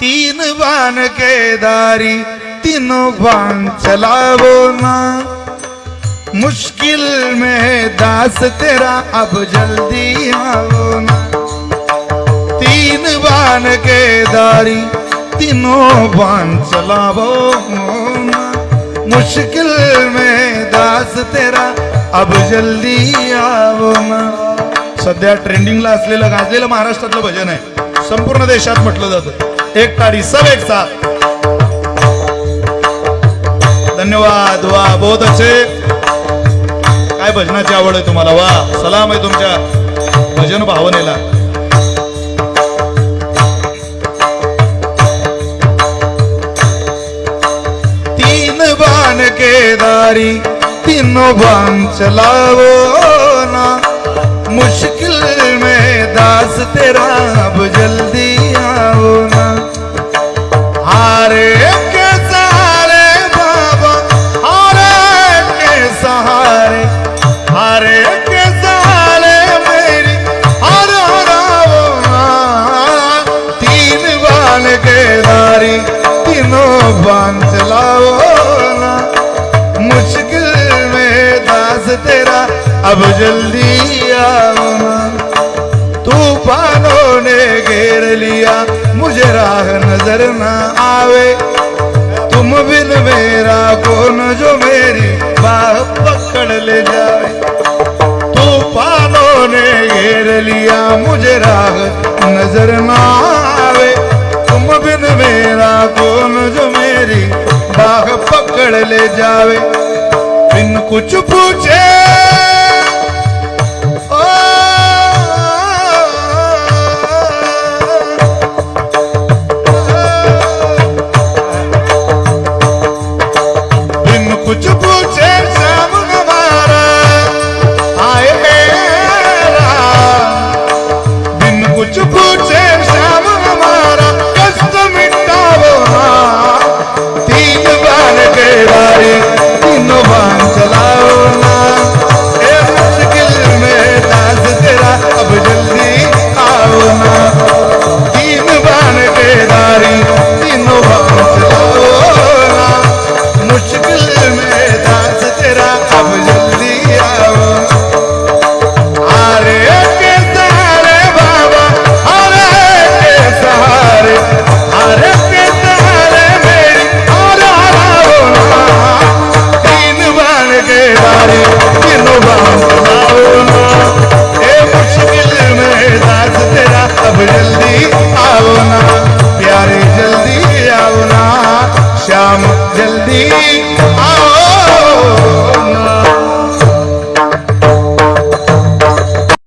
तीन बाण केदारी तीनों बाण चलावो ना. मुश्किल में दास तेरा अब जल्दी आओ ना. तीन बाण केदारी तीनों बाण चलावो ना. मुश्किल में दास तेरा अब जल्दी आओ ना. सध्या ट्रेंडिंगला असलेलं गाजलेलं महाराष्ट्रातलं भजन आहे. संपूर्ण देशात म्हटलं जातं. एक तारी सब एक साथ धन्यवाद वा बहुत अच्छे. काय भजनाची आवड आहे तुम्हाला? वा सलाम आहे तुमच्या भजन भावनेला. तीन बाण केदारी तीन बाण चलावो ना. मुश्किल में दास तेरा अब जल्दी बांध बाण ना. मुश्किल में दास तेरा अब जल्दी आओ ना. तूफानों ने घेर लिया मुझे राह नजर ना आवे. तुम बिन मेरा कौन जो मेरी बाह पकड़ ले जाए. तूफानों ने घेर लिया मुझे राह नजर ना आवे. तुम बिन मेरा कौन पकड़ ले जावे बिन कुछ पूछे बिन कुछ पूछे Thank you.